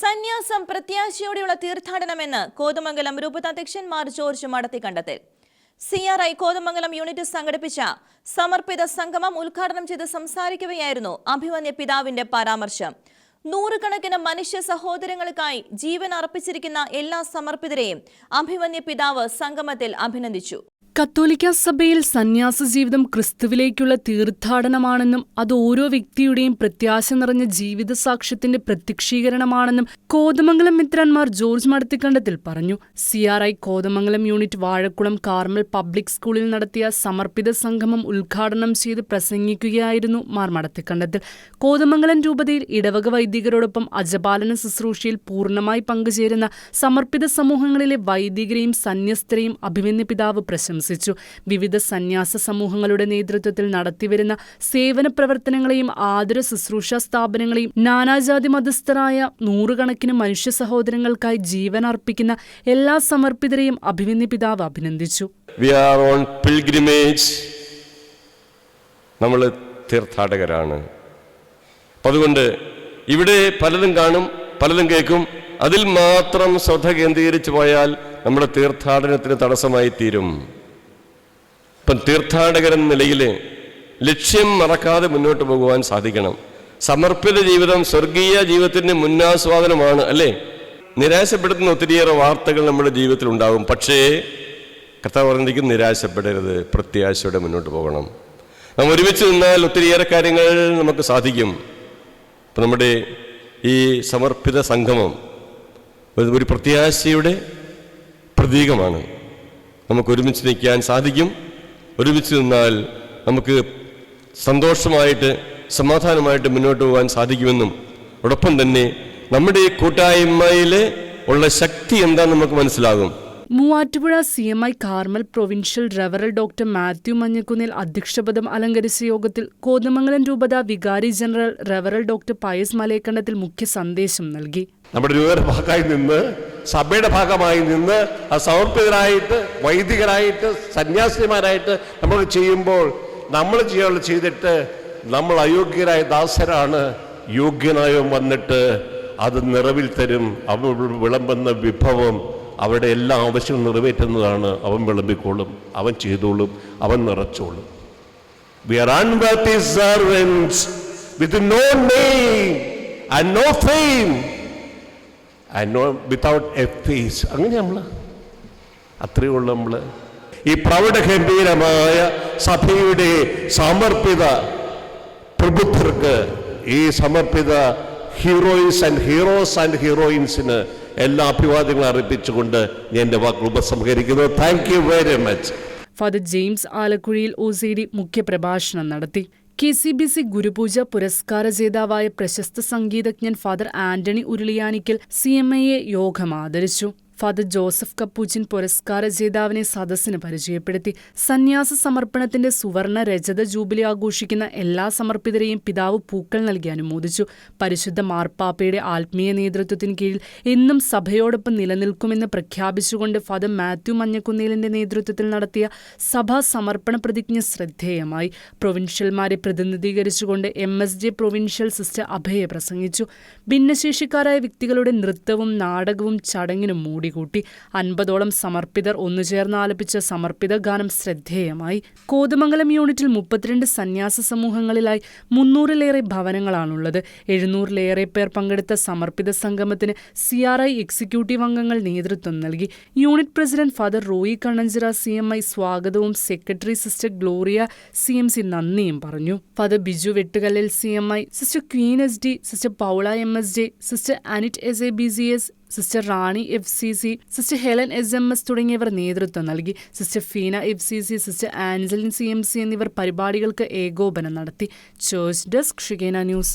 സന്യാസം പ്രത്യാശയോടെയുള്ള തീർത്ഥാടനമെന്ന് Kothamangalam രൂപതാധ്യക്ഷൻ Mar George Madathikandathil. C R I Kothamangalam unit സംഘടിപ്പിച്ച സമർപ്പിത സംഗമം ഉദ്ഘാടനം ചെയ്ത് സംസാരിക്കവെയായിരുന്നു അഭിമന്യ പിതാവിന്റെ പരാമർശം. നൂറുകണക്കിന് മനുഷ്യ സഹോദരങ്ങൾക്കായി ജീവൻ അർപ്പിച്ചിരിക്കുന്ന എല്ലാ സമർപ്പിതരെയും അഭിമന്യ പിതാവ് സംഗമത്തിൽ അഭിനന്ദിച്ചു. കത്തോലിക്ക സഭയിൽ സന്യാസ ജീവിതം ക്രിസ്തുവിലേക്കുള്ള തീർത്ഥാടനമാണെന്നും അത് ഓരോ വ്യക്തിയുടെയും പ്രത്യാശ നിറഞ്ഞ ജീവിത സാക്ഷ്യത്തിന്റെ പ്രത്യക്ഷീകരണമാണെന്നും കോതമംഗലം മിത്രന്മാർ ജോർജ് മടത്തിക്കണ്ടത്തിൽ പറഞ്ഞു. C R I Kothamangalam unit Vazhakkulam Carmel public സ്കൂളിൽ നടത്തിയ സമർപ്പിത സംഗമം ഉദ്ഘാടനം ചെയ്ത് പ്രസംഗിക്കുകയായിരുന്നു മാർ മടത്തിക്കണ്ടത്തിൽ കോതമംഗലം രൂപതയിൽ ഇടവക വൈദികരോടൊപ്പം അജപാലന ശുശ്രൂഷയിൽ പൂർണമായി പങ്കുചേരുന്ന സമർപ്പിത സമൂഹങ്ങളിലെ വൈദികരെയും സന്യസ്തരെയും അഭിമന്യ പിതാവ് പ്രശംസിച്ചു. വിവിധ സന്യാസ സമൂഹങ്ങളുടെ നേതൃത്വത്തിൽ നടത്തിവരുന്ന സേവന പ്രവർത്തനങ്ങളെയും ആതുര ശുശ്രൂഷ സ്ഥാപനങ്ങളെയും നാനാജാതി മതസ്ഥരായ നൂറുകണക്കിന് മനുഷ്യ സഹോദരങ്ങൾക്കായി ജീവൻ അർപ്പിക്കുന്ന എല്ലാ സമർപ്പിതരെയും അഭിമന്യ പിതാവ് അഭിനന്ദിച്ചു. നമ്മൾ തീർത്ഥാടകരാണ്. അതുകൊണ്ട് ഇവിടെ പലതും കാണും പലതും കേൾക്കും. അതിൽ മാത്രം ശ്രദ്ധ കേന്ദ്രീകരിച്ചു പോയാൽ നമ്മുടെ തീർത്ഥാടനത്തിന് തടസ്സമായി തീരും. ഇപ്പം തീർത്ഥാടകരെന്ന നിലയിൽ ലക്ഷ്യം മറക്കാതെ മുന്നോട്ട് പോകുവാൻ സാധിക്കണം. സമർപ്പിത ജീവിതം സ്വർഗീയ ജീവിതത്തിന്റെ മുന്നാസ്വാദനമാണ് അല്ലേ? നിരാശപ്പെടുത്തുന്ന ഒത്തിരിയേറെ വാർത്തകൾ നമ്മുടെ ജീവിതത്തിൽ ഉണ്ടാകും പക്ഷേ കർത്താവ് പറഞ്ഞിരിക്കും നിരാശപ്പെടരുത് പ്രത്യാശയോടെ മുന്നോട്ട് പോകണം. നാം ഒരുമിച്ച് നിന്നാൽ ഒത്തിരിയേറെ കാര്യങ്ങൾ നമുക്ക് സാധിക്കും. ഇപ്പം നമ്മുടെ ഈ സമർപ്പിത സംഗമം ഒരു പ്രത്യാശയുടെ പ്രതീകമാണ്. നമുക്ക് ഒരുമിച്ച് നിൽക്കാൻ സാധിക്കും. ഒരുമിച്ച് നിന്നാൽ നമുക്ക് സന്തോഷമായിട്ട് സമാധാനമായിട്ട് മുന്നോട്ട് പോകാൻ സാധിക്കുമെന്നും ഒടൊപ്പം തന്നെ നമ്മുടെ ഈ കൂട്ടായ്മയിൽ ഉള്ള ശക്തി എന്താണെന്ന് നമുക്ക് മനസ്സിലാകും. Muvattupuzha C M I Carmel provincial റവറൽ doctor Mathew Manjakunnil അധ്യക്ഷപദം അലങ്കരിച്ച യോഗത്തിൽ കോതമംഗലം രൂപത വികാരി ജനറൽ റവറൽ ഡോക്ടർ പയസ് മലയക്കണ്ടത്തിൽ മുഖ്യ സന്ദേശം നൽകി. നമ്മുടെ രൂപയുടെ ഭാഗമായി നിന്ന് സഭയുടെ ഭാഗമായി നിന്ന് സമർപ്പിതരായിട്ട് വൈദികരായിട്ട് സന്യാസിമാരായിട്ട് നമ്മൾ ചെയ്യുമ്പോൾ നമ്മൾ ചെയ്യാനുള്ള ചെയ്തിട്ട് നമ്മൾ അയോഗ്യരായ ദാസരാണ്. യോഗ്യനായവൻ വന്നിട്ട് അത് നിറവിൽ തരും. അവൻ വിളമ്പുന്ന വിഭവം അവരുടെ എല്ലാ ആവശ്യവും നിറവേറ്റുന്നതാണ്. അവൻ വിളമ്പിക്കോളും അവൻ ചെയ്തോളും അവൻ നിറച്ചോളും. We are unworthy servants with no name and no fame. And no without a face അങ്ങനെ നമ്മൾ അത്രയേ ഉള്ളൂ നമ്മൾ ഈ പ്രൗഢഗംഭീരമായ സഭയുടെ സമർപ്പിത പ്രബുദ്ധർക്ക് ഈ സമർപ്പിത ഹീറോയിൻസ് ആൻഡ് ഹീറോസ് ആൻഡ് ഹീറോയിൻസിന് എല്ലാ അഭിവാദ്യങ്ങളും അർപ്പിച്ചുകൊണ്ട് ഞാൻ എന്റെ വാക്കുകൾ ഉപസംഹരിക്കുന്നു. Thank you very much father James Alakkuzhiyil O C D മുഖ്യപ്രഭാഷണം നടത്തി. കെ സി ബി സി ഗുരുപൂജ പുരസ്കാര ജേതാവായ പ്രശസ്ത സംഗീതജ്ഞൻ father Antony Uruliyanickal C M I A യോഗം ആദരിച്ചു. ഫാദർ ജോസഫ് കപ്പൂച്ചിൻ പുരസ്കാര ജേതാവിനെ സദസ്സിന് പരിചയപ്പെടുത്തി. സന്യാസ സമർപ്പണത്തിന്റെ സുവർണ രജത ജൂബിലി ആഘോഷിക്കുന്ന എല്ലാ സമർപ്പിതരെയും പിതാവ് പൂക്കൾ നൽകി അനുമോദിച്ചു. പരിശുദ്ധ മാർപ്പാപ്പയുടെ ആത്മീയ നേതൃത്വത്തിന് കീഴിൽ എന്നും സഭയോടൊപ്പം നിലനിൽക്കുമെന്ന് പ്രഖ്യാപിച്ചുകൊണ്ട് ഫാദർ മാത്യു മഞ്ഞക്കുന്നേലിന്റെ നേതൃത്വത്തിൽ നടത്തിയ സഭാ സമർപ്പണ പ്രതിജ്ഞ ശ്രദ്ധേയമായി. പ്രൊവിൻഷ്യൽമാരെ പ്രതിനിധീകരിച്ചുകൊണ്ട് M S J provincial sister Abhaya പ്രസംഗിച്ചു. ഭിന്നശേഷിക്കാരായ വ്യക്തികളുടെ നൃത്തവും നാടകവും ചടങ്ങിനും മൂടികൂട്ടി അൻപതോളം സമർപ്പിതർ ഒന്നുചേർന്ന് ആലപിച്ച സമർപ്പിത ഗാനം ശ്രദ്ധേയമായി. കോതമംഗലം യൂണിറ്റിൽ മുപ്പത്തിരണ്ട് സന്യാസ സമൂഹങ്ങളിലായി മുന്നൂറിലേറെ ഭവനങ്ങളാണുള്ളത്. എഴുന്നൂറിലേറെ പേർ പങ്കെടുത്ത സമർപ്പിത സംഗമത്തിന് സി ആർ ഐ എക്സിക്യൂട്ടീവ് അംഗങ്ങൾ നേതൃത്വം നൽകി. Unit president father Roy Kannanchira C M I സ്വാഗതവും secretary sister Gloria C M C നന്ദിയും പറഞ്ഞു. Father Biju Vettukallil C M I sister queen S D sister Paula M S J sister Anit S A B C S sister Rani F C C sister Helen S M S തുടങ്ങിയവർ നേതൃത്വം നൽകി. Sister Feena F C C sister Anselin C M C എന്നിവർ പരിപാടികൾക്ക് ഏകോപനം നടത്തി. Church desk Shekinah news.